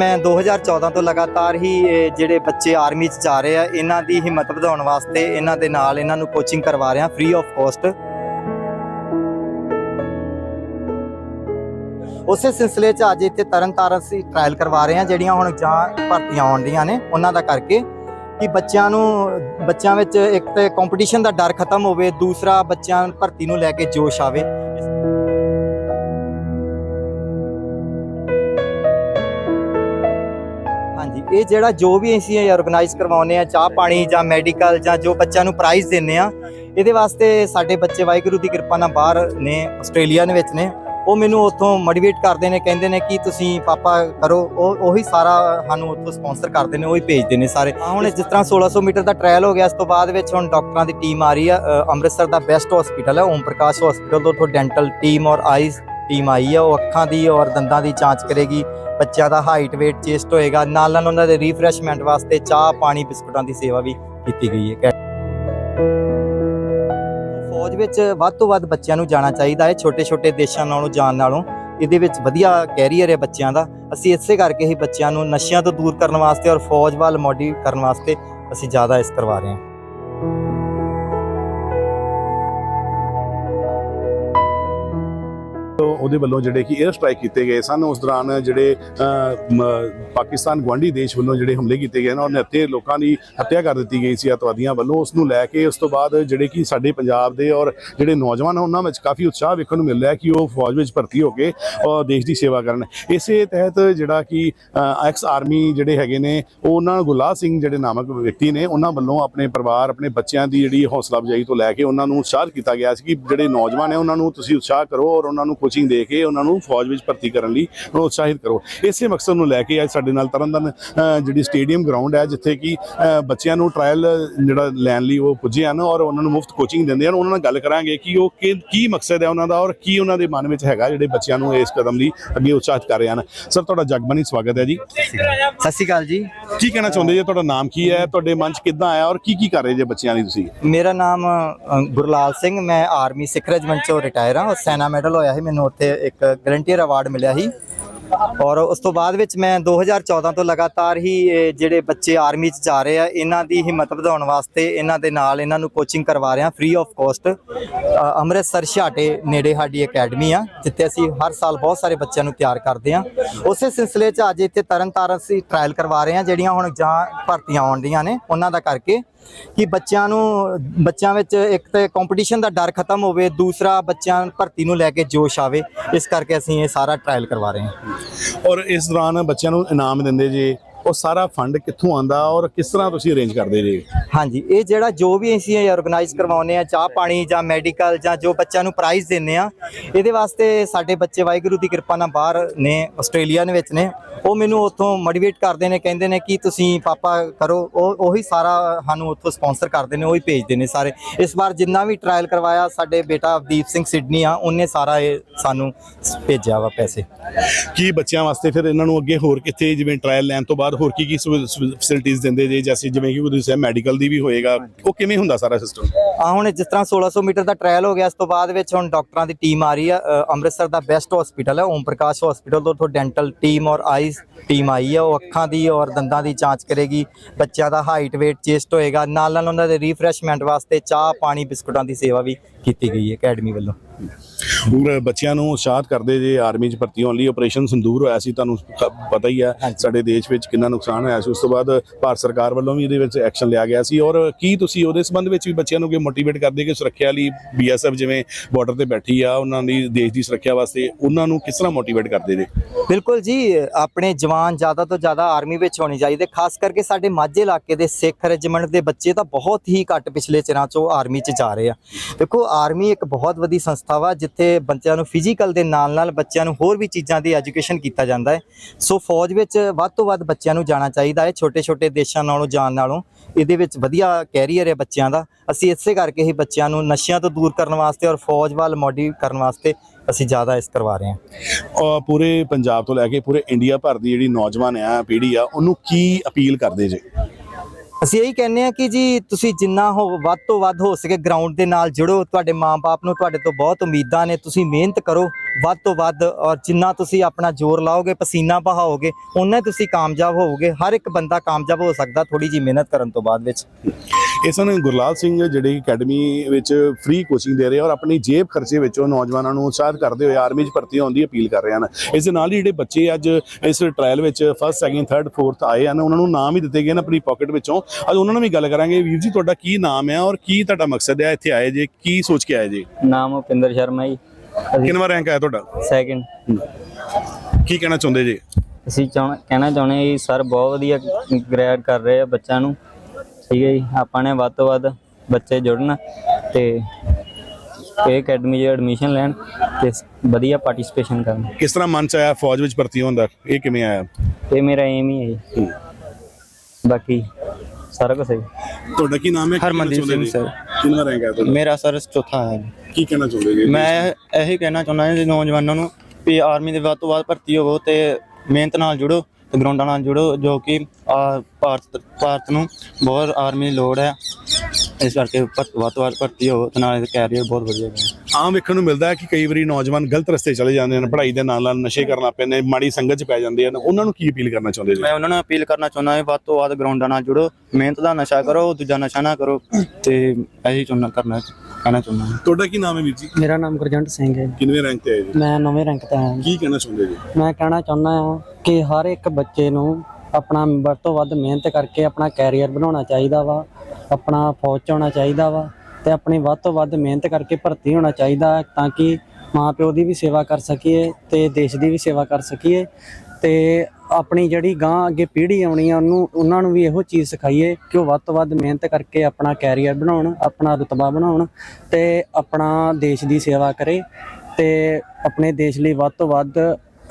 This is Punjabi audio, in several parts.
ਮੈਂ 2014 ਤੋਂ ਲਗਾਤਾਰ ਹੀ ਜਿਹੜੇ ਬੱਚੇ ਆਰਮੀ 'ਚ ਜਾ ਰਹੇ ਆ, ਇਹਨਾਂ ਦੀ ਹਿੰਮਤ ਵਧਾਉਣ ਵਾਸਤੇ ਇਹਨਾਂ ਦੇ ਨਾਲ ਇਹਨਾਂ ਨੂੰ ਕੋਚਿੰਗ ਕਰਵਾ ਰਿਹਾ ਫ੍ਰੀ ਆਫ ਕਾਸਟ ਉਸੇ ਸਿਲਸਿਲੇ 'ਚ ਅੱਜ ਇੱਥੇ ਤਰਨਤਾਰਨ ਅਸੀਂ ਟ੍ਰਾਇਲ ਕਰਵਾ ਰਹੇ ਹਾਂ, ਜਿਹੜੀਆਂ ਹੁਣ ਜਾਂ ਭਰਤੀਆਂ ਆਉਂਦੀਆਂ ਨੇ, ਉਹਨਾਂ ਦਾ ਕਰਕੇ ਕਿ ਬੱਚਿਆਂ ਨੂੰ, ਬੱਚਿਆਂ ਵਿੱਚ ਇੱਕ ਤੇ ਕੰਪੀਟੀਸ਼ਨ ਦਾ ਡਰ ਖਤਮ ਹੋਵੇ, ਦੂਸਰਾ ਬੱਚਿਆਂ ਨੂੰ ਭਰਤੀ ਨੂੰ ਲੈ ਕੇ ਜੋਸ਼ ਆਵੇ। ਇਹ ਜਿਹੜਾ ਜੋ ਵੀ ਅਸੀਂ ਆਰਗੇਨਾਈਜ਼ ਕਰਵਾਉਂਦੇ ਆ ਚਾਹ ਪਾਣੀ ਜਾਂ ਮੈਡੀਕਲ ਜਾਂ ਜੋ ਬੱਚਿਆਂ ਨੂੰ ਪ੍ਰਾਈਜ਼ ਦਿੰਨੇ ਆ ਇਹਦੇ ਵਾਸਤੇ ਸਾਡੇ ਬੱਚੇ ਵਾਹਿਗੁਰੂ ਦੀ ਕਿਰਪਾ ਨਾਲ ਬਾਹਰ ਨੇ ਆਸਟ੍ਰੇਲੀਆ ਦੇ ਵਿੱਚ ਨੇ ਉਹ ਮੈਨੂੰ ਉੱਥੋਂ ਮੋਟੀਵੇਟ ਕਰਦੇ ਨੇ ਕਹਿੰਦੇ ਨੇ ਕਿ ਤੁਸੀਂ ਪਾਪਾ ਕਰੋ ਉਹ ਉਹੀ ਸਾਰਾ ਸਾਨੂੰ ਉੱਥੋਂ ਸਪਾਂਸਰ ਕਰਦੇ ਨੇ ਉਹੀ ਭੇਜਦੇ ਨੇ ਸਾਰੇ। ਹੁਣ ਜਿਸ ਤਰ੍ਹਾਂ 1600 ਮੀਟਰ ਦਾ ਟ੍ਰਾਇਲ ਹੋ ਗਿਆ ਇਸ ਤੋਂ ਬਾਅਦ ਵਿੱਚ ਹੁਣ ਡਾਕਟਰਾਂ ਦੀ ਟੀਮ ਆ ਰਹੀ ਆ ਅੰਮ੍ਰਿਤਸਰ ਦਾ ਬੈਸਟ ਹਸਪੀਟਲ ਹੈ ਓਮ ਪ੍ਰਕਾਸ਼ ਹਸਪੀਟਲ ਤੋਂ ਉੱਥੋਂ ਡੈਂਟਲ ਟੀਮ ਔਰ ਆਈਜ਼ ਟੀਮ ਆਈ ਹੈ ਉਹ ਅੱਖਾਂ ਦੀ ਔਰ ਦੰਦਾਂ ਦੀ ਜਾਂਚ ਕਰੇਗੀ। ਬੱਚਿਆਂ ਦਾ ਹਾਈਟ weight ਚੈਸਟ ਹੋਏਗਾ। ਨਾਲ ਨਾਲ ਉਹਨਾਂ ਦੇ ਰੀਫਰੈਸ਼ਮੈਂਟ ਵਾਸਤੇ ਚਾਹ, ਪਾਣੀ, ਬਿਸਕੁਟਾਂ ਦੀ ਸੇਵਾ ਵੀ ਕੀਤੀ ਗਈ ਹੈ। ਫੌਜ ਵਿੱਚ ਵੱਧ ਤੋਂ ਵੱਧ ਬੱਚਿਆਂ ਨੂੰ ਜਾਣਾ ਚਾਹੀਦਾ ਹੈ ਛੋਟੇ ਛੋਟੇ ਦੇਸ਼ਾਂ ਨਾਲੋਂ, ਜਾਣ ਨਾਲੋਂ। ਇਹਦੇ ਵਿੱਚ ਵਧੀਆ ਕੈਰੀਅਰ ਹੈ ਬੱਚਿਆਂ ਦਾ। ਅਸੀਂ ਇਸੇ ਕਰਕੇ ਹੀ ਬੱਚਿਆਂ ਨੂੰ ਨਸ਼ਿਆਂ ਤੋਂ ਦੂਰ ਕਰਨ ਵਾਸਤੇ ਔਰ ਫੌਜ ਵੱਲ ਮੋਟੀਵੇਟ ਕਰਨ ਵਾਸਤੇ ਅਸੀਂ ਜ਼ਿਆਦਾ ਇਸ ਕਰਵਾ ਰਹੇ ਹਾਂ। ਉਹਦੇ ਵੱਲੋਂ ਜਿਹੜੇ ਕਿ 에ਅਰ ਸਟ੍ਰਾਈਕ ਕੀਤੇ ਗਏ ਸਨ, ਉਸ ਦੌਰਾਨ ਜਿਹੜੇ ਪਾਕਿਸਤਾਨ ਗਵਾਂਢੀ ਦੇਸ਼ ਵੱਲੋਂ ਜਿਹੜੇ ਹਮਲੇ ਕੀਤੇ ਗਏ ਨੇ ਔਰ ਨਿਹੱਥੇ ਲੋਕਾਂ ਦੀ ਹੱਤਿਆ ਕਰ ਦਿੱਤੀ ਗਈ ਸੀ, ਅਤਵਾਦੀਆਂ ਵੱਲੋਂ। ਉਸ ਨੂੰ ਲੈ ਕੇ ਉਸ ਤੋਂ ਬਾਅਦ ਜਿਹੜੇ ਕਿ ਸਾਡੇ ਪੰਜਾਬ ਦੇ ਔਰ ਜਿਹੜੇ ਨੌਜਵਾਨ ਉਹਨਾਂ ਵਿੱਚ ਕਾਫੀ ਉਤਸ਼ਾਹ ਵੇਖਣ ਨੂੰ ਮਿਲ ਰਿਹਾ ਕਿ ਉਹ ਫੌਜ ਵਿੱਚ ਭਰਤੀ ਹੋ ਕੇ ਔਰ ਦੇਸ਼ ਦੀ ਸੇਵਾ ਕਰਨ। ਇਸੇ ਤਹਿਤ ਜਿਹੜਾ ਕਿ ਐਕਸ ਆਰਮੀ ਜਿਹੜੇ ਹੈਗੇ ਨੇ, ਉਹ ਉਹਨਾਂ ਗੁਲਾਬ ਸਿੰਘ ਜਿਹੜੇ ਨਾਮਕ ਵਿਅਕਤੀ ਨੇ, ਉਹਨਾਂ ਵੱਲੋਂ ਆਪਣੇ ਪਰਿਵਾਰ, ਆਪਣੇ ਬੱਚਿਆਂ ਦੀ ਜਿਹੜੀ ਹੌਸਲਾ ਅਫਜ਼ਾਈ ਤੋਂ ਲੈ ਕੇ ਉਹਨਾਂ ਨੂੰ ਉਤਸ਼ਾਹ ਕੀਤਾ ਗਿਆ ਸੀ ਕਿ ਜਿਹੜੇ ਨੌਜਵਾਨ ਹੈ ਉਹਨਾਂ ਨੂੰ ਤੁਸੀਂ ਉਤਸ਼ਾਹ ਕਰੋ ਔਰ ਉਹਨਾਂ ਨੂੰ ਕੋਚਿੰਗ ਦੇ ਕੇ ਉਹਨਾਂ ਨੂੰ ਫੌਜ ਵਿੱਚ ਭਰਤੀ ਕਰਨ ਲਈ ਉਤਸ਼ਾਹਿਤ ਕਰੋ। ਇਸੇ ਮਕਸਦ ਨੂੰ ਲੈ ਕੇ ਅੱਜ ਸਾਡੇ ਨਾਲ ਤਰਨਤਨ ਜਿਹੜੀ ਸਟੇਡੀਅਮ ਗਰਾਊਂਡ ਹੈ ਜਿੱਥੇ ਕਿ ਬੱਚਿਆਂ ਨੂੰ ਟ੍ਰਾਇਲ ਜਿਹੜਾ ਲੈਣ ਲਈ ਉਹ ਪੁੱਜੇ ਹਨ ਔਰ ਉਹਨਾਂ ਨੂੰ ਮੁਫਤ ਕੋਚਿੰਗ ਦਿੰਦੇ ਹਨ। ਉਹਨਾਂ ਨਾਲ ਗੱਲ ਕਰਾਂਗੇ ਕਿ ਉਹ ਕੀ ਮਕਸਦ ਹੈ ਉਹਨਾਂ ਦਾ ਔਰ ਕੀ ਉਹਨਾਂ ਦੇ ਮਨ ਵਿੱਚ ਹੈਗਾ ਜਿਹੜੇ ਬੱਚਿਆਂ ਨੂੰ ਇਸ ਕਦਮ ਲਈ ਅੱਗੇ ਉਤਸ਼ਾਹਿਤ ਕਰ ਰਹੇ ਹਨ। ਸਰ ਤੁਹਾਡਾ ਜਗਬਾਨੀ ਸਵਾਗਤ ਹੈ ਜੀ। ਸਤਿ ਸ਼੍ਰੀ ਅਕਾਲ ਜੀ। ਕੀ ਕਹਿਣਾ ਚਾਹੁੰਦੇ ਜੀ? ਤੁਹਾਡਾ ਨਾਮ ਕੀ ਹੈ? ਤੁਹਾਡੇ ਮਨ 'ਚ ਕਿੱਦਾਂ ਆਇਆ ਔਰ ਕੀ ਕੀ ਕਰ ਰਹੇ ਜੇ ਬੱਚਿਆਂ ਲਈ ਤੁਸੀਂ? ਮੇਰਾ ਨਾਮ ਗੁਰਲਾਲ ਸਿੰਘ। ਮੈਂ ਆਰਮੀ ਸਿੱਖ ਰੈਜੀਮੈਂਟ ਚੋਂ ਰਿਟਾਇਰ ਹਾਂ। ਔਰ ਸੈਨਾ ਮੈਡਲ ਹੋਇਆ ਸੀ ਮੈਨੂੰ ਉੱਥੇ ਇੱਕ ਗਰੰਟੀਅਰ ਅਵਾਰਡ ਮਿਲਿਆ ਸੀ। ਔਰ ਉਸ ਤੋਂ ਬਾਅਦ ਵਿੱਚ ਮੈਂ 2014 ਤੋਂ ਲਗਾਤਾਰ ਹੀ ਜਿਹੜੇ ਬੱਚੇ ਆਰਮੀ 'ਚ ਜਾ ਰਹੇ ਆ, ਇਹਨਾਂ ਦੀ ਹਿੰਮਤ ਵਧਾਉਣ ਵਾਸਤੇ ਇਹਨਾਂ ਦੇ ਨਾਲ ਇਹਨਾਂ ਨੂੰ ਕੋਚਿੰਗ ਕਰਵਾ ਰਿਹਾ ਫ੍ਰੀ ਆਫ ਕਾਸਟ ਅੰਮ੍ਰਿਤਸਰ ਛਾਟੇ ਨੇੜੇ ਸਾਡੀ ਅਕੈਡਮੀ ਆ, ਜਿੱਥੇ ਅਸੀਂ ਹਰ ਸਾਲ ਬਹੁਤ ਸਾਰੇ ਬੱਚਿਆਂ ਨੂੰ ਤਿਆਰ ਕਰਦੇ ਆ। ਉਸੇ ਸਿਲਸਿਲੇ 'ਚ ਅੱਜ ਇੱਥੇ ਤਰਨਤਾਰਨ ਅਸੀਂ ਟ੍ਰਾਇਲ ਕਰਵਾ ਰਹੇ ਆ, ਜਿਹੜੀਆਂ ਹੁਣ ਜਾਂ ਭਰਤੀਆਂ ਆਉਣ ਦੀਆਂ ਨੇ, ਉਹਨਾਂ ਦਾ ਕਰਕੇ। ਕਿ ਬੱਚਿਆਂ ਨੂੰ, ਬੱਚਿਆਂ ਵਿੱਚ ਇੱਕ ਤੇ ਕੰਪੀਟੀਸ਼ਨ ਦਾ ਡਰ ਖਤਮ ਹੋਵੇ, ਦੂਸਰਾ ਬੱਚਿਆਂ ਨੂੰ ਭਰਤੀ ਨੂੰ ਲੈ ਕੇ ਜੋਸ਼ ਆਵੇ, ਇਸ ਕਰਕੇ ਅਸੀਂ ਇਹ ਸਾਰਾ ਟ੍ਰਾਇਲ ਕਰਵਾ ਰਹੇ ਹਾਂ। ਔਰ ਇਸ ਦੌਰਾਨ ਬੱਚਿਆਂ ਨੂੰ ਇਨਾਮ ਦਿੰਦੇ ਜੇ ਉਹ ਸਾਰਾ ਫੰਡ ਕਿੱਥੋਂ ਆਂਦਾ ਔਰ ਕਿਸ ਤਰ੍ਹਾਂ ਤੁਸੀਂ ਅਰੇਂਜ ਕਰਦੇ ਜੇ? ਹਾਂਜੀ ਇਹ ਜਿਹੜਾ ਜੋ ਵੀ ਅਸੀਂ ਆਰਗੇਨਾਈਜ਼ ਕਰਵਾਉਂਦੇ ਆ ਚਾਹ ਪਾਣੀ ਜਾਂ ਮੈਡੀਕਲ ਜਾਂ ਜੋ ਬੱਚਿਆਂ ਨੂੰ ਪ੍ਰਾਈਜ਼ ਦਿੰਨੇ ਆ ਇਹਦੇ ਵਾਸਤੇ ਸਾਡੇ ਬੱਚੇ ਵਾਹਿਗੁਰੂ ਦੀ ਕਿਰਪਾ ਨਾਲ ਬਾਹਰ ਨੇ ਆਸਟ੍ਰੇਲੀਆ ਦੇ ਵਿੱਚ ਨੇ। ਉਹ ਮੈਨੂੰ ਉੱਥੋਂ ਮੋਟੀਵੇਟ ਕਰਦੇ ਨੇ ਕਹਿੰਦੇ ਨੇ ਕਿ ਤੁਸੀਂ ਪਾਪਾ ਕਰੋ। ਉਹ ਉਹੀ ਸਾਰਾ ਸਾਨੂੰ ਉੱਥੋਂ ਸਪਾਂਸਰ ਕਰਦੇ ਨੇ ਉਹੀ ਭੇਜਦੇ ਨੇ ਸਾਰੇ। ਇਸ ਵਾਰ ਜਿੰਨਾ ਵੀ ਟ੍ਰਾਇਲ ਕਰਵਾਇਆ ਸਾਡੇ ਬੇਟਾ ਅਵਦੀਪ ਸਿੰਘ ਸਿਡਨੀ ਆ ਉਹਨੇ ਸਾਰਾ ਇਹ ਸਾਨੂੰ ਭੇਜਿਆ ਵਾ ਪੈਸੇ। ਕੀ ਬੱਚਿਆਂ ਵਾਸਤੇ ਫਿਰ ਇਹਨਾਂ ਨੂੰ ਅੱਗੇ ਹੋਰ ਕਿੱਥੇ ਜਿਵੇਂ ਟ੍ਰਾਇਲ ਲੈਣ ਤੋਂ ਬਾਅਦ ਹੋਰ ਕੀ ਕੀ ਫੈਸਿਲਿਟੀਆਂ ਦਿੰਦੇ ਜੇ ਜੈਸੇ ਜਿਵੇਂ ਕਿ ਤੁਸੀਂ ਮੈਡੀਕਲ ਦੀ ਵੀ ਹੋਏਗਾ ਉਹ ਕਿਵੇਂ ਹੁੰਦਾ ਸਾਰਾ ਸਿਸਟਮ ਆ ਹੁਣ ਜਿਸ ਤਰ੍ਹਾਂ 1600 ਮੀਟਰ ਦਾ ਟ੍ਰਾਇਲ ਹੋ ਗਿਆ ਇਸ ਤੋਂ ਬਾਅਦ ਵਿੱਚ ਹੁਣ ਡਾਕਟਰਾਂ ਦੀ ਟੀਮ ਆ ਰਹੀ ਆ ਅੰਮ੍ਰਿਤਸਰ ਦਾ ਬੈਸਟ ਹਸਪੀਟਲ ਹੈ ਓਮ ਪ੍ਰਕਾਸ਼ ਹਸਪੀਟਲ ਤੋਂ ਡੈਂਟਲ ਟੀਮ ਔਰ ਆਈਜ਼ ਟੀਮ ਆਈ ਹੈ ਉਹ ਅੱਖਾਂ ਦੀ ਔਰ ਦੰਦਾਂ ਦੀ ਜਾਂਚ ਕਰੇਗੀ ਬੱਚਿਆਂ ਦਾ ਹਾਈਟ weight ਚੈਸਟ ਹੋਏਗਾ ਨਾਲ ਨਾਲ ਉਹਨਾਂ ਦੇ ਰੀਫਰੈਸ਼ਮੈਂਟ ਵਾਸਤੇ ਚਾਹ ਪਾਣੀ ਬਿਸਕੁਟਾਂ ਦੀ ਸੇਵਾ ਵੀ ਕੀਤੀ ਗਈ ਹੈ ਅਕੈਡਮੀ ਵੱਲੋਂ। ਬੱਚਿਆਂ ਨੂੰ ਉਤਸ਼ਾਹਿਤ ਕਰਦੇ ਜੇ ਆਰਮੀ 'ਚ ਭਰਤੀ ਹੋਣ ਲਈ ਆਪਰੇਸ਼ਨ ਸੰਦੂਰ ਹੋਇਆ ਸੀ ਤੁਹਾਨੂੰ ਪਤਾ ਹੀ ਹੈ। ਸਾਡੇ ਦੇਸ਼ ਵਿੱਚ ਕਿੰਨਾ ਨੁਕਸਾਨ ਹੋਇਆ ਸੀ। ਉਸ ਤੋਂ ਬਾਅਦ ਭਾਰਤ ਸਰਕਾਰ ਵੱਲੋਂ ਵੀ ਇਹਦੇ ਵਿੱਚ ਐਕਸ਼ਨ ਲਿਆ ਗਿਆ ਸੀ ਔਰ ਕੀ ਤੁਸੀਂ ਉਹਦੇ ਸੰਬੰਧ ਵਿੱਚ ਵੀ ਬੱਚਿਆਂ ਨੂੰ ਕਿ ਮੋਟੀਵੇਟ ਕਰਦੇ ਕਿ ਸੁਰੱਖਿਆ ਲਈ ਬੀਐਸਐਫ ਜਿਵੇਂ ਬਾਰਡਰ ਤੇ ਬੈਠੀ ਆ ਉਹਨਾਂ ਦੀ ਦੇਸ਼ ਦੀ ਸੁਰੱਖਿਆ ਵਾਸਤੇ ਉਹਨਾਂ ਨੂੰ ਕਿਸ ਤਰ੍ਹਾਂ ਮੋਟੀਵੇਟ ਕਰਦੇ ਜੇ? ਬਿਲਕੁਲ ਜੀ ਆਪਣੇ ਜਵਾਨ ਜ਼ਿਆਦਾ ਤੋਂ ਜ਼ਿਆਦਾ ਆਰਮੀ ਵਿੱਚ ਹੋਣੇ ਚਾਹੀਦੇ ਖਾਸ ਕਰਕੇ ਸਾਡੇ ਮਾਝੇ ਇਲਾਕੇ ਦੇ ਸਿੱਖ ਰੈਜੀਮੈਂਟ ਦੇ ਬੱਚੇ ਤਾਂ ਬਹੁਤ ਹੀ ਘੱਟ ਪਿਛਲੇ ਚਿਰਾਂ 'ਚੋਂ ਆਰਮੀ 'ਚ ਜਾ ਰਹੇ ਆ। ਦੇਖੋ ਆਰਮੀ ਇੱਕ ਬਹੁਤ ਵੱਡੀ ਸੰਸਥਾ ਵਾ ਜਿੱਥੇ ਬੱਚਿਆਂ ਨੂੰ ਫਿਜ਼ੀਕਲ ਦੇ ਨਾਲ ਨਾਲ ਬੱਚਿਆਂ ਨੂੰ ਹੋਰ ਵੀ ਚੀਜ਼ਾਂ ਦੀ ਐਜੂਕੇਸ਼ਨ ਕੀਤਾ ਜਾਂਦਾ ਹੈ। ਸੋ ਫੌਜ ਵਿੱਚ ਵੱਧ ਤੋਂ ਵੱਧ ਬੱਚਿਆਂ ਨੂੰ ਜਾਣਾ ਚਾਹੀਦਾ ਹੈ ਛੋਟੇ ਛੋਟੇ ਦੇਸ਼ਾਂ ਨਾਲੋਂ ਜਾਣ ਨਾਲੋਂ। ਇਹਦੇ ਵਿੱਚ ਵਧੀਆ ਕੈਰੀਅਰ ਹੈ ਬੱਚਿਆਂ ਦਾ। ਅਸੀਂ ਇਸੇ ਕਰਕੇ ਹੀ ਬੱਚਿਆਂ ਨੂੰ ਨਸ਼ਿਆਂ ਤੋਂ ਦੂਰ ਕਰਨ ਵਾਸਤੇ ਔਰ ਫੌਜ ਵੱਲ ਮੋਟੀਵੇਟ ਕਰਨ ਵਾਸਤੇ ਅਸੀਂ ਜ਼ਿਆਦਾ ਇਸ ਕਰਵਾ ਰਹੇ ਹਾਂ। ਔਰ ਪੂਰੇ ਪੰਜਾਬ ਤੋਂ ਲੈ ਕੇ ਪੂਰੇ ਇੰਡੀਆ ਭਰ ਦੀ ਜਿਹੜੀ ਨੌਜਵਾਨ ਆ, ਪੀੜ੍ਹੀ ਆ, ਉਹਨੂੰ ਕੀ ਅਪੀਲ ਕਰਦੇ ਜੇ? ਅਸੀਂ ਇਹੀ ਕਹਿੰਦੇ ਆ ਕਿ ਜੀ ਤੁਸੀਂ ਜਿੰਨਾ ਹੋ ਵੱਧ ਤੋਂ ਵੱਧ ਹੋ ਸਕੇ ਗਰਾਊਂਡ ਦੇ ਨਾਲ ਜੁੜੋ, ਤੁਹਾਡੇ ਮਾਪੇ ਨੂੰ ਤੁਹਾਡੇ ਤੋਂ ਬਹੁਤ ਉਮੀਦਾਂ ਨੇ, ਤੁਸੀਂ ਮਿਹਨਤ ਕਰੋ। ਵੱਧ ਤੋਂ ਵੱਧ ਔਰ ਜਿੰਨਾ ਤੁਸੀਂ ਆਪਣਾ ਜ਼ੋਰ ਲਾਓਗੇ ਪਸੀਨਾ ਬਹਾਓਗੇ ਉਨਾ ਹੀ ਤੁਸੀਂ ਕਾਮਯਾਬ ਹੋਵੋਗੇ। ਹਰ ਇੱਕ ਬੰਦਾ ਕਾਮਯਾਬ ਹੋ ਸਕਦਾ ਥੋੜੀ ਜੀ ਮਿਹਨਤ ਕਰਨ ਤੋਂ ਬਾਅਦ ਵਿੱਚ। ਇਹ ਸਨ ਗੁਰਲਾਲ ਸਿੰਘ ਜਿਹੜੇ ਅਕੈਡਮੀ ਵਿੱਚ ਫ੍ਰੀ ਕੋਚਿੰਗ ਦੇ ਰਹੇ ਔਰ ਆਪਣੀ ਜੇਬ ਖਰਚੇ ਵਿੱਚੋਂ ਨੌਜਵਾਨਾਂ ਨੂੰ ਉਤਸ਼ਾਹਿਤ ਕਰਦੇ ਹੋਏ ਆਰਮੀ 'ਚ ਭਰਤੀ ਹੋਣ ਦੀ ਅਪੀਲ ਕਰ ਰਹੇ ਹਨ। ਇਸ ਦੇ ਨਾਲ ਹੀ ਜਿਹੜੇ ਬੱਚੇ ਅੱਜ ਇਸ ਟ੍ਰਾਇਲ ਵਿੱਚ ਫਸਟ ਸੈਕਿੰਡ ਥਰਡ ਫੋਰਥ ਆਏ ਹਨ ਉਹਨਾਂ ਨੂੰ ਨਾਮ ਹੀ ਦਿੱਤੇ ਗਏ ਨੇ ਆਪਣੀ ਪਾਕਟ ਵਿੱਚੋਂ। ਅੱਜ ਉਹਨਾਂ ਨਾਲ ਵੀ ਗੱਲ ਕਰਾਂਗੇ। ਵੀਰ ਜੀ ਤੁਹਾਡਾ ਕੀ ਨਾਮ ਹੈ ਔਰ ਕੀ ਤੁਹਾਡਾ ਮਕਸਦ ਹੈ ਇੱਥੇ ਆਏ ਜੇ? ਕੀ ਸੋਚ ਕੇ ਆਏ ਜੇ? ਨਾਮ ਉਪਿੰਦਰ ਸ਼ਰਮਾ ਜੀ। ਅਸੀਂ ਕਿੰਨਵਾਂ ਰੈਂਕ ਆਇਆ ਤੁਹਾਡਾ? ਸੈਕਿੰਡ ਕੀ ਕਹਿਣਾ ਚਾਹੁੰਦੇ ਜੇ? ਅਸੀਂ ਚਾਹਣ ਕਹਿਣਾ ਚਾਹੁੰਦੇ ਹਾਂ ਜੀ ਸਰ ਬਹੁਤ ਵਧੀਆ ਗ੍ਰੈਡ ਕਰ ਰਹੇ ਆ ਬੱਚਿਆਂ ਨੂੰ। ਠੀਕ ਹੈ ਜੀ ਆਪਾਂ ਨੇ ਵੱਧ ਤੋਂ ਵੱਧ ਬੱਚੇ ਜੁੜਨ ਤੇ ਇਹ ਅਕੈਡਮੀ 'ਚ ਐਡਮਿਸ਼ਨ ਲੈਣ ਤੇ ਵਧੀਆ ਪਾਰਟਿਸਿਪੇਸ਼ਨ ਕਰਨ। ਕਿਸ ਤਰ੍ਹਾਂ ਮਨ ਚ ਆਇਆ ਫੌਜ ਵਿੱਚ ਭਰਤੀ ਹੋਣ ਦਾ? ਇਹ ਕਿਵੇਂ ਆਇਆ? ਇਹ ਮੇਰਾ ਏਮ ਹੀ ਹੈ ਜੀ। ਬਾਕੀ ਸਾਰਾ ਕੁਝ ਸਹੀ ਤੁਹਾਡਾ ਕੀ ਨਾਮ ਹੈ? ਕੀ ਕਹਿਣਾ ਹਰਮਨਦੀਪ ਚਾਹੁੰਦੇ ਸਿੰਘ ਜੀ? ਸਰ। ਕਿੰਨਵਾਂ ਰੈਂਕ ਆਇਆ ਤੁਹਾਡਾ? ਮੇਰਾ ਸਰ ਚੌਥਾ ਹੈ। ਜੀ। ਕੀ ਕਹਿਣਾ ਚਾਹੁੰਦੇ ਜੀ? ਮੈਂ ਇਹੀ ਕਹਿਣਾ ਚਾਹੁੰਦਾ ਹਾਂ ਜੀ ਨੌਜਵਾਨਾਂ ਨੂੰ ਵੀ ਆਰਮੀ ਦੇ ਵੱਧ ਤੋਂ ਵੱਧ ਭਰਤੀ ਹੋਵੋ ਤੇ ਮਿਹਨਤ ਨਾਲ ਜੁੜੋ ਤੇ ਗਰਾਊਂਡਾਂ ਨਾਲ ਜੁੜੋ ਜੋ ਕਿ ਆ ਭਾਰਤ ਭਾਰਤ ਨੂੰ ਬਹੁਤ ਆਰਮੀ ਦੀ ਲੋੜ ਹੈ। ਇਸ ਕਰਕੇ ਵੱਧ ਭਰਤੀ ਹੋਵੋ ਤੇ ਨਾਲ ਕੈਰੀਅਰ ਬਹੁਤ ਵਧੀਆ ਹੈ ਆਮ ਵੇਖਣ ਨੂੰ ਮਿਲਦਾ ਹੈ ਕਿ ਕਈ ਵਾਰੀ ਨੌਜਵਾਨ ਗਲਤ ਰਸਤੇ ਚਲੇ ਜਾਂਦੇ ਹਨ ਪੜ੍ਹਾਈ ਦੇ ਨਾਲ ਨਾਲ ਨਸ਼ੇ ਕਰਨ ਲੱਗ ਪੈਂਦੇ ਨੇ ਮਾੜੀ ਸੰਗਤ 'ਚ ਪੈ ਜਾਂਦੇ ਹਨ। ਉਹਨਾਂ ਨੂੰ ਕੀ ਅਪੀਲ ਕਰਨਾ ਚਾਹੁੰਦੇ ਜੀ? ਮੈਂ ਉਹਨਾਂ ਨੂੰ ਅਪੀਲ ਕਰਨਾ ਚਾਹੁੰਦਾ ਹਾਂ ਵੱਧ ਤੋਂ ਵੱਧ ਗਰਾਊਂਡਾਂ ਨਾਲ ਜੁੜੋ ਮਿਹਨਤ ਦਾ ਨਸ਼ਾ ਕਰੋ ਦੂਜਾ ਨਸ਼ਾ ਨਾ ਕਰੋ ਤੇ ਇਹੀ ਚਾਹੁੰਦਾ ਕਰਨਾ ਕਹਿਣਾ ਚਾਹੁੰਦਾ ਹਾਂ। ਤੁਹਾਡਾ ਕੀ ਨਾਮ ਹੈ ਵੀਰ ਜੀ? ਮੇਰਾ ਨਾਮ ਗੁਰਜੰਟ ਸਿੰਘ ਹੈ ਕਿੰਨਵੇਂ ਰੈਂਕ ਤੇ ਆਏ ਜੀ? ਮੈਂ ਨਵੇਂ ਰੈਂਕ ਤੇ ਆਇਆ ਕੀ ਕਹਿਣਾ ਚਾਹੁੰਦੇ ਜੀ? ਮੈਂ ਕਹਿਣਾ ਚਾਹੁੰਦਾ ਹਾਂ ਕਿ ਹਰ ਇੱਕ ਬੱਚੇ ਨੂੰ ਆਪਣਾ ਵੱਧ ਤੋਂ ਵੱਧ ਮਿਹਨਤ ਕਰਕੇ ਆਪਣਾ ਕੈਰੀਅਰ ਬਣਾਉਣਾ ਚਾਹੀਦਾ ਵਾ। ਆਪਣਾ ਫੌਜ 'ਚ ਹੋਣਾ ਚਾਹੀਦਾ ਵਾ ਤੇ ਆਪਣੀ ਵੱਧ ਤੋਂ ਵੱਧ ਮਿਹਨਤ ਕਰਕੇ ਭਰਤੀ ਹੋਣਾ ਚਾਹੀਦਾ ਤਾਂ ਕਿ ਮਾਂ ਪਿਓ ਦੀ ਵੀ ਸੇਵਾ ਕਰ ਸਕੀਏ ਤੇ ਦੇਸ਼ ਦੀ ਵੀ ਸੇਵਾ ਕਰ ਸਕੀਏ ਤੇ ਆਪਣੀ ਜਿਹੜੀ ਗਾਂ ਅੱਗੇ ਪੀੜ੍ਹੀ ਆਉਣੀ ਆ, ਉਹਨੂੰ, ਉਹਨਾਂ ਨੂੰ ਵੀ ਇਹੋ ਚੀਜ਼ ਸਿਖਾਈਏ ਕਿ ਉਹ ਵੱਧ ਤੋਂ ਵੱਧ ਮਿਹਨਤ ਕਰਕੇ ਆਪਣਾ ਕੈਰੀਅਰ ਬਣਾਉਣ, ਆਪਣਾ ਰੁਤਬਾ ਬਣਾਉਣ ਤੇ ਆਪਣਾ ਦੇਸ਼ ਦੀ ਸੇਵਾ ਕਰੇ ਤੇ ਆਪਣੇ ਦੇਸ਼ ਲਈ ਵੱਧ ਤੋਂ ਵੱਧ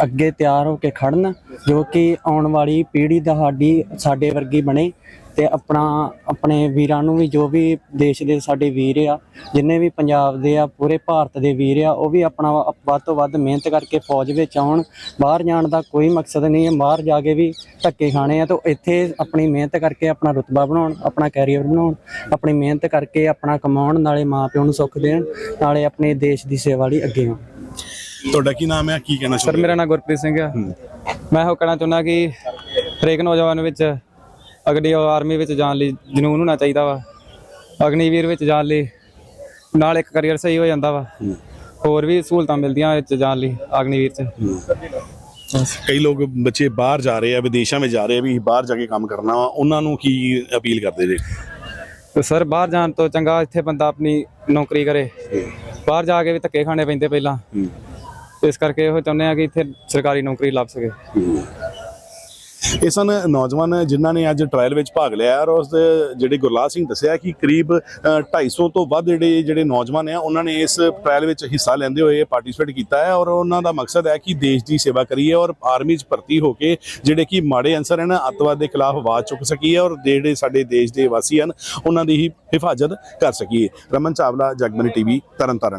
ਅੱਗੇ ਤਿਆਰ ਹੋ ਕੇ ਖੜਨ ਜੋ ਕਿ ਆਉਣ ਵਾਲੀ ਪੀੜ੍ਹੀ ਦਾ ਸਾਡੀ, ਸਾਡੇ ਵਰਗੀ ਬਣੇ ਤੇ ਆਪਣਾ ਆਪਣੇ ਵੀਰਾਂ ਨੂੰ ਵੀ ਜੋ ਵੀ ਦੇਸ਼ ਦੇ ਸਾਡੇ ਵੀਰ ਆ ਜਿੰਨੇ ਵੀ ਪੰਜਾਬ ਦੇ ਆ ਪੂਰੇ ਭਾਰਤ ਦੇ ਵੀਰ ਆ ਉਹ ਵੀ ਆਪਣਾ ਵੱਧ ਤੋਂ ਵੱਧ ਮਿਹਨਤ ਕਰਕੇ ਫੌਜ ਵਿੱਚ ਆਉਣ। ਬਾਹਰ ਜਾਣ ਦਾ ਕੋਈ ਮਕਸਦ ਨਹੀਂ ਹੈ। ਬਾਹਰ ਜਾ ਕੇ ਵੀ ਧੱਕੇ ਖਾਣੇ ਆ ਤਾਂ ਇੱਥੇ ਆਪਣੀ ਮਿਹਨਤ ਕਰਕੇ ਆਪਣਾ ਰੁਤਬਾ ਬਣਾਉਣ ਆਪਣਾ ਕੈਰੀਅਰ ਬਣਾਉਣ ਆਪਣੀ ਮਿਹਨਤ ਕਰਕੇ ਆਪਣਾ ਕਮਾਉਣ ਨਾਲੇ ਮਾਪਿਓ ਨੂੰ ਸੁੱਖ ਦੇਣ ਨਾਲੇ ਆਪਣੇ ਦੇਸ਼ ਦੀ ਸੇਵਾ ਲਈ ਅੱਗੇ ਆਉਣ। ਤੁਹਾਡਾ ਕੀ ਨਾਮ ਹੈ? ਕੀ ਕਹਿਣਾ ਸਰ ਚਾਹੁੰਦੇ ਮੇਰਾ ਨਾਮ ਗੁਰਪ੍ਰੀਤ ਸਿੰਘ ਹੈ ਹੂੰ। ਮੈਂ ਉਹ ਕਹਿਣਾ ਚਾਹੁੰਦਾ ਕਿ ਹਰੇਕ ਨੌਜਵਾਨ ਵਿੱਚ ਅਗਲੀ ਆਰਮੀ ਵਿੱਚ ਜਾਣ ਲਈ ਜਨੂਨ ਹੋਣਾ ਚਾਹੀਦਾ ਵਾ। ਅਗਨੀਵੀਰ ਵਿੱਚ ਜਾਣ ਲਈ ਨਾਲ ਇੱਕ ਕਰੀਅਰ ਸਹੀ ਹੋ ਜਾਂਦਾ ਵਾ। ਹੋਰ ਵੀ ਸਹੂਲਤਾਂ ਮਿਲਦੀਆਂ ਵਿੱਚ ਜਾਣ ਲਈ ਅਗਨੀਵੀਰ ਚ। ਕਈ ਲੋਕ ਬੱਚੇ ਬਾਹਰ ਜਾ ਰਹੇ ਆ ਵਿਦੇਸ਼ਾਂ ਵਿੱਚ ਜਾ ਰਹੇ ਆ ਵੀ ਬਾਹਰ ਜਾ ਕੇ ਕੰਮ ਕਰਨਾ ਵਾ। ਉਹਨਾਂ ਨੂੰ ਕੀ ਅਪੀਲ ਕਰਦੇ ਜੀ? ਤੇ ਸਰ ਬਾਹਰ ਜਾਣ ਤੋਂ ਚੰਗਾ ਇੱਥੇ ਬੰਦਾ ਆਪਣੀ ਨੌਕਰੀ ਕਰੇ। ਬਾਹਰ ਜਾ ਕੇ ਵੀ ਧੱਕੇ ਖਾਣੇ ਪੈਂਦੇ ਪਹਿਲਾਂ। ਇਸ ਕਰਕੇ ਉਹ ਚਾਹੁੰਦੇ ਆ ਕਿ ਇੱਥੇ ਸਰਕਾਰੀ ਨੌਕਰੀ ਲੱਭ ਸਕੇ। ਇਹ ਸਨ ਨੌਜਵਾਨ ਜਿਨ੍ਹਾਂ ਨੇ ਅੱਜ ਟ੍ਰਾਇਲ ਵਿੱਚ ਭਾਗ ਲਿਆ ਔਰ ਉਸ ਦੇ ਜਿਹੜੇ ਗੁਰਲਾਲ ਸਿੰਘ ਦੱਸਿਆ ਕਿ ਕਰੀਬ ਅ, 250 ਤੋਂ ਵੱਧ ਜਿਹੜੇ ਜਿਹੜੇ ਨੌਜਵਾਨ ਆ ਉਹਨਾਂ ਨੇ ਇਸ ਟ੍ਰਾਇਲ ਵਿੱਚ ਹਿੱਸਾ ਲੈਂਦੇ ਹੋਏ ਪਾਰਟਿਸਿਪੇਟ ਕੀਤਾ ਹੈ ਔਰ ਉਹਨਾਂ ਦਾ ਮਕਸਦ ਹੈ ਕਿ ਦੇਸ਼ ਦੀ ਸੇਵਾ ਕਰੀਏ ਔਰ ਆਰਮੀ 'ਚ ਭਰਤੀ ਹੋ ਕੇ ਜਿਹੜੇ ਕਿ ਮਾੜੇ ਅਨਸਰ ਹਨ ਅੱਤਵਾਦ ਦੇ ਖਿਲਾਫ ਆਵਾਜ਼ ਚੁੱਕ ਸਕੀਏ ਔਰ ਜਿਹੜੇ ਸਾਡੇ ਦੇਸ਼ ਦੇ ਵਾਸੀ ਹਨ ਉਹਨਾਂ ਦੀ ਹੀ ਹਿਫਾਜ਼ਤ ਕਰ ਸਕੀਏ। ਰਮਨ ਚਾਵਲਾ ਜਗਮਨੀ ਟੀਵੀ ਤਰਨਤਾਰਨ।